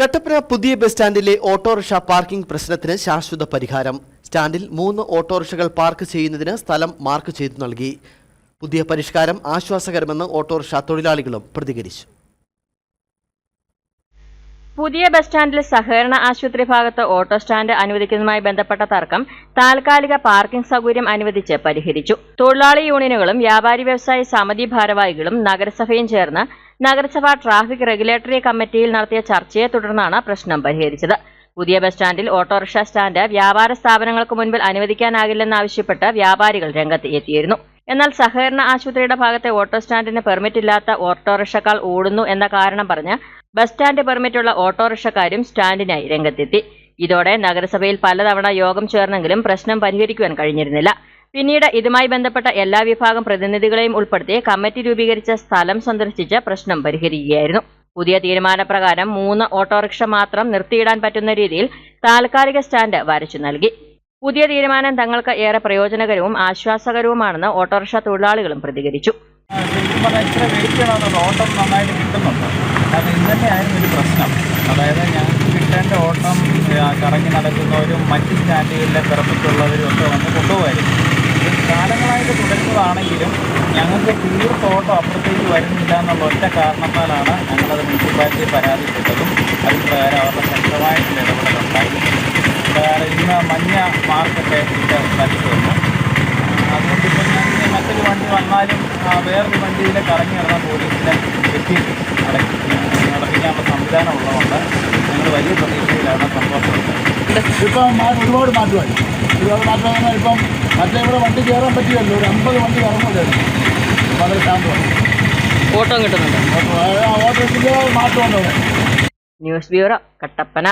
കട്ടപ്പന പുതിയ bus സ്റ്റാൻഡിലെ autorickshaw parking പ്രശ്നത്തിന് ശാശ്വത പരിഹാരം. സ്റ്റാൻഡിൽ മൂന്ന് ഓട്ടോറിക്ഷകൾ പാർക്ക് ചെയ്യുന്നതിന് സ്ഥലം മാർക്ക് ചെയ്തു നൽകി. പുതിയ പരിഷ്കാരം ആശ്വാസകരമെന്ന് ഓട്ടോറിക്ഷ തൊഴിലാളികളും പ്രതികരിച്ചു. പുതിയ ബസ് സ്റ്റാൻഡിൽ സഹകരണ ആശുപത്രി ഭാഗത്ത് ഓട്ടോ സ്റ്റാൻഡ് അനുവദിക്കുന്നതുമായി ബന്ധപ്പെട്ട തർക്കം താൽക്കാലിക പാർക്കിംഗ് സൗകര്യം അനുവദിച്ച് പരിഹരിച്ചു. തൊഴിലാളി യൂണിയനുകളും വ്യാപാരി വ്യവസായ സമിതി ഭാരവാഹികളും നഗരസഭയും ചേർന്ന് നഗരസഭാ ട്രാഫിക് റെഗുലേറ്ററി കമ്മിറ്റിയിൽ നടത്തിയ ചർച്ചയെ തുടർന്നാണ് പ്രശ്നം പരിഹരിച്ചത്. പുതിയ ബസ് സ്റ്റാൻഡിൽ ഓട്ടോറിക്ഷ സ്റ്റാൻഡ് വ്യാപാര സ്ഥാപനങ്ങൾക്ക് മുൻപിൽ അനുവദിക്കാനാകില്ലെന്നാവശ്യപ്പെട്ട് വ്യാപാരികൾ രംഗത്ത് എത്തിയിരുന്നു എന്നാൽ സഹകരണ ആശുപത്രിയുടെ ഭാഗത്തെ ഓട്ടോ സ്റ്റാൻഡിന് പെർമിറ്റ് ഇല്ലാത്ത ഓട്ടോറിക്ഷക്കാൾ ഓടുന്നു എന്ന കാരണം പറഞ്ഞ് ബസ് സ്റ്റാൻഡ് പെർമിറ്റുള്ള ഓട്ടോറിക്ഷക്കാരും സ്റ്റാൻഡിനായി രംഗത്തെത്തി. ഇതോടെ നഗരസഭയിൽ പലതവണ യോഗം ചേർന്നെങ്കിലും പ്രശ്നം പരിഹരിക്കുവാൻ കഴിഞ്ഞിരുന്നില്ല. പിന്നീട് ഇതുമായി ബന്ധപ്പെട്ട എല്ലാ വിഭാഗം പ്രതിനിധികളെയും ഉൾപ്പെടുത്തി കമ്മിറ്റി രൂപീകരിച്ച സ്ഥലം സന്ദർശിച്ച് പ്രശ്നം പരിഹരിക്കുകയായിരുന്നു. പുതിയ തീരുമാനപ്രകാരം മൂന്ന് ഓട്ടോറിക്ഷ മാത്രം നിർത്തിയിടാൻ പറ്റുന്ന രീതിയിൽ താൽക്കാലിക സ്റ്റാൻഡ് വരച്ചു നൽകി. പുതിയ തീരുമാനം തങ്ങൾക്ക് ഏറെ പ്രയോജനകരവും ആശ്വാസകരവുമാണെന്ന് ഓട്ടോറിക്ഷ തൊഴിലാളികളും പ്രതികരിച്ചു. ഓട്ടം നന്നായിട്ട് അതായത് ഞങ്ങൾക്ക് കിട്ടേണ്ട ഓട്ടം കറങ്ങി നടക്കുന്നവരും മറ്റ് സ്റ്റാൻഡുകളിലെ പിറപ്പിച്ചുള്ളവരും ഒക്കെ വന്ന് കൊണ്ടുപോകായിരുന്നു. കാലങ്ങളായിട്ട് തുടരുന്നതാണെങ്കിലും ഞങ്ങൾക്ക് ക്ലിയർ ഫോട്ടോ അപ്പുറത്തേക്ക് വരുന്നില്ല എന്നുള്ള ഒറ്റ കാരണത്താലാണ് ഞങ്ങളത് മുനിസിപ്പാലിറ്റി പരാതിപ്പെട്ടതും അതിൽ പ്രകാരം അവരുടെ ശക്തമായിട്ടുള്ള ഇടപെടലുണ്ടായി. പ്രകാരം ഇന്ന് മഞ്ഞ മാർക്കൊക്കെ ഇവിടെ വരച്ചു വന്നു അതുകൊണ്ട് ഇപ്പം ഞാൻ മറ്റൊരു വണ്ടി വന്നാലും വേറൊരു വണ്ടിയിൽ കറങ്ങി നടന്ന പോലീസിനെ എത്തി അടക്കി അടക്കിക്കാനുള്ള സംവിധാനം ഉള്ളതുകൊണ്ട് ഞങ്ങൾ വലിയ പ്രതീക്ഷയിലാണ് സന്തോഷമുണ്ട് ഇപ്പം ഒരുപാട് മാറ്റമായി. ഒരുപാട് മാറ്റം പറഞ്ഞാൽ ഇപ്പം മറ്റേ ഇവിടെ വണ്ടി കയറാൻ പറ്റിയല്ലോ. ഒരു അമ്പത് വണ്ടി കറങ്ങുമല്ലായിരുന്നു വളരെ ശാന്തമായി ഓട്ടോ കിട്ടുന്നുണ്ട്? ഓട്ടോ മാറ്റം ഓട്ടോസിന്റെ ന്യൂസ് ബ്യൂറോ കട്ടപ്പന.